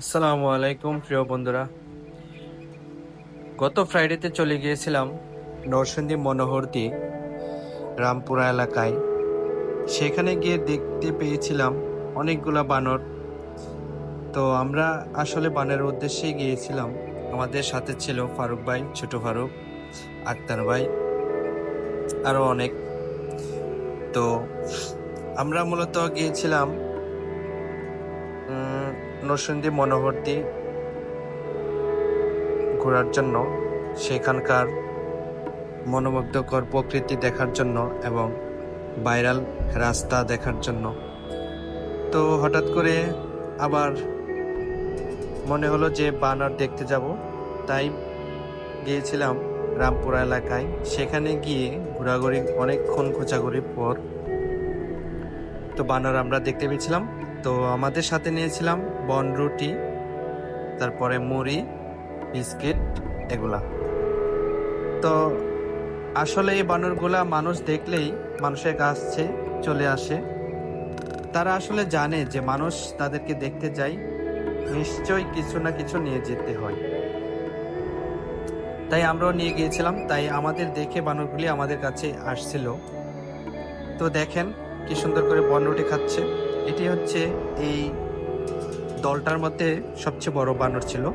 আসসালামু আলাইকুম, প্রিয় বন্ধুরা। গত ফ্রাইডেতে চলে গিয়েছিলাম নরসিংদী মনোহরদি, রামপুরা এলাকায়। সেখানে গিয়ে দেখতে পেয়েছিলাম অনেকগুলা বানর। তো আমরা আসলে বানরের উদ্দেশ্যে গিয়েছিলাম। আমাদের সাথে ছিল ফারুক ভাই, ছোট ফারুক, আক্তার ভাই আরও অনেক। তো আমরা মূলত গিয়েছিলাম নরসিংদী মনোহরদি ঘোরার জন্য, সেখানকার মনোমুগ্ধকর প্রকৃতি দেখার জন্য এবং ভাইরাল রাস্তা দেখার জন্য। তো হঠাৎ করে আবার মনে হলো যে বানর দেখতে যাব, তাই গিয়েছিলাম রামপুরা এলাকায়। সেখানে গিয়ে ঘোরাঘুরি, অনেকক্ষণ খোঁচাঘুরির পর তো বানর আমরা দেখতে পেয়েছিলাম। তো আমাদের সাথে নিয়েছিলাম বনরুটি তারপরে মুড়ি, বিস্কিট, এগুলা। তো আসলে এই বানরগুলা মানুষ দেখলেই মানুষের কাছে চলে আসে। তারা আসলে জানে যে মানুষ তাদেরকে দেখতে যায়, নিশ্চয়ই কিছু না কিছু নিয়ে যেতে হয়। তাই আমরাও নিয়ে গিয়েছিলাম, তাই আমাদের দেখে বানরগুলি আমাদের কাছে আসছিল। তো দেখেন কি সুন্দর করে বনরুটি খাচ্ছে। এটি হচ্ছে এই দলটার মধ্যে সবচেয়ে বড় বানর ছিল।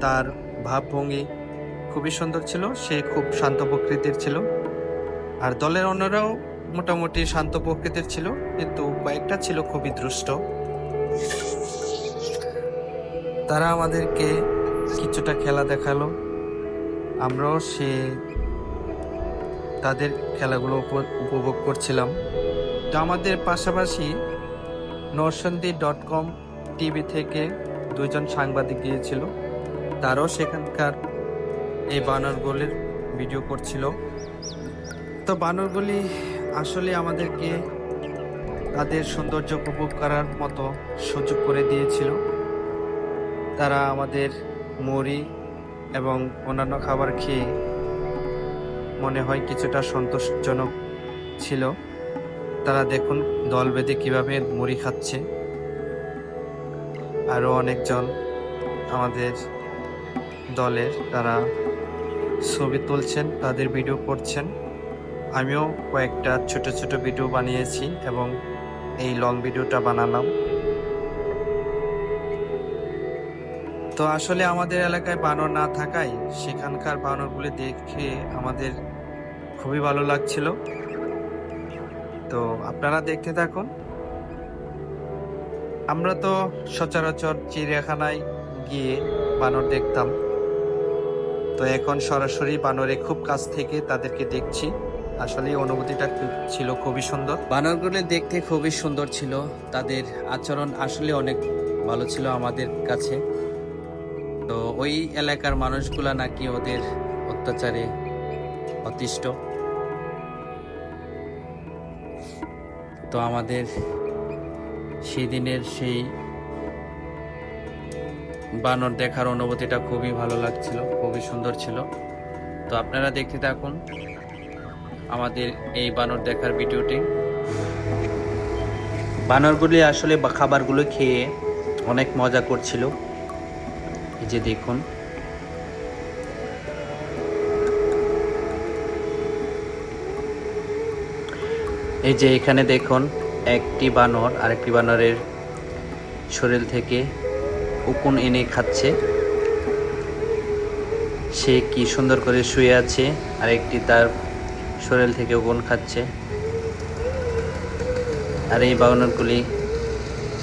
তার ভাবভঙ্গি খুবই সুন্দর ছিল, সে খুব শান্ত প্রকৃতির ছিল। আর দলের অন্যরাও মোটামুটি শান্ত প্রকৃতির ছিল, কিন্তু কয়েকটা ছিল খুবই দুষ্ট। তারা আমাদেরকে কিছুটা খেলা দেখাল। আমরাও সে তাদের খেলাগুলো উপ- উপভোগ করছিলাম। আমাদের পাশাপাশি নরসন্দী ডট কম টিভি থেকে দুজন সাংবাদিক গিয়েছিল। তারাও সেখানকার এই বানরগুলির ভিডিও করছিল। তো বানরগুলি আসলে আমাদেরকে তাদের সৌন্দর্য উপভোগ করার মতো সুযোগ করে দিয়েছিল। তারা আমাদের মুড়ি এবং অন্যান্য খাবার খেয়ে মনে হয় কিছুটা সন্তোষজনক ছিল। তারা দেখুন দল বেঁধে কীভাবে মুড়ি খাচ্ছে। আরও অনেকজন আমাদের দলের তারা ছবি তুলছেন, তাদের ভিডিও করছেন। আমিও কয়েকটা ছোট ছোট ভিডিও বানিয়েছি এবং এই লং ভিডিওটা বানালাম। তো আসলে আমাদের এলাকায় বানর না থাকায় সেখানকার বানরগুলি দেখে আমাদের খুবই ভালো লাগছিল। তো আপনারা দেখতে থাকুন। আমরা তো সচরাচর চিড়িয়াখানায় গিয়ে বানর দেখতাম। তো এখন সরাসরি বানরে খুব কাছ থেকে তাদেরকে দেখছি। আসলে অনুভূতিটা ছিল খুবই সুন্দর। বানরগুলো দেখতে খুবই সুন্দর ছিল। তাদের আচরণ আসলে অনেক ভালো ছিল আমাদের কাছে। তো ওই এলাকার মানুষগুলা নাকি ওদের অত্যাচারে অতিষ্ঠ। তো আমাদের সেই দিনের সেই বানর দেখার অনুভূতিটা খুবই ভালো লাগছিল, খুবই সুন্দর ছিল। তো আপনারা দেখতে থাকুন আমাদের এই বানর দেখার ভিডিওটি। বানরগুলি আসলে খাবারগুলো খেয়ে অনেক মজা করছিল। এই যে দেখুন। এই যে এখানে দেখুন, একটি বানর, আরেকটি বানরের শরীর থেকে উকুন এনে খাচ্ছে। সে কি সুন্দর করে শুয়ে আছে আর একটি তার শরীর থেকে উকুন খাচ্ছে। আর এই বানরগুলি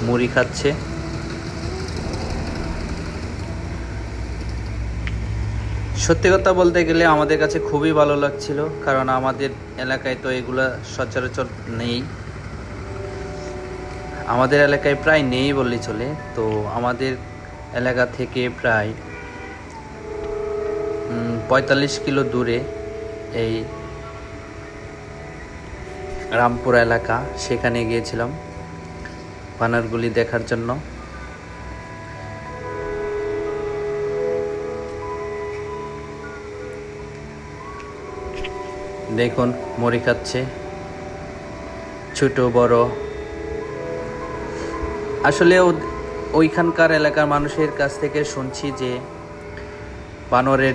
মুড়ি খাচ্ছে। সত্যি কথা বলতে গেলে আমাদের কাছে খুবই ভালো লাগছিল, কারণ আমাদের এলাকায় তো এগুলা সচরাচর নেই। আমাদের এলাকায় প্রায় নেই বললেই চলে। তো আমাদের এলাকা থেকে প্রায় পঁয়তাল্লিশ কিলো দূরে এই রামপুরা এলাকা। সেখানে গিয়েছিলাম বানরগুলি দেখার জন্য। দেখুন, মুড়ি খাচ্ছে। ছোট, বড়। আসলে ওইখানকার এলাকার মানুষের কাছ থেকে শুনছি যে বানরের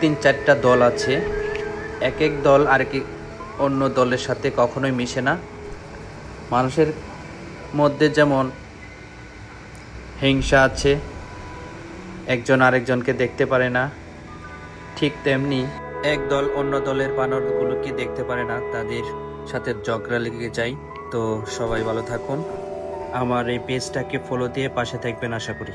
তিন চারটা দল আছে। এক এক দল আর এক অন্য দলের সাথে কখনোই মিশে না। মানুষের মধ্যে যেমন হিংসা আছে, একজন আরেকজনকে দেখতে পারে না, ঠিক তেমনি এক দল অন্য দলের বানরগুলোকে দেখতে পারে না, তাদের সাথে ঝগড়া লেগে যায়। তো সবাই ভালো থাকুন। আমার এই পেজটাকে ফলো দিয়ে পাশে থাকবেন, আশা করি।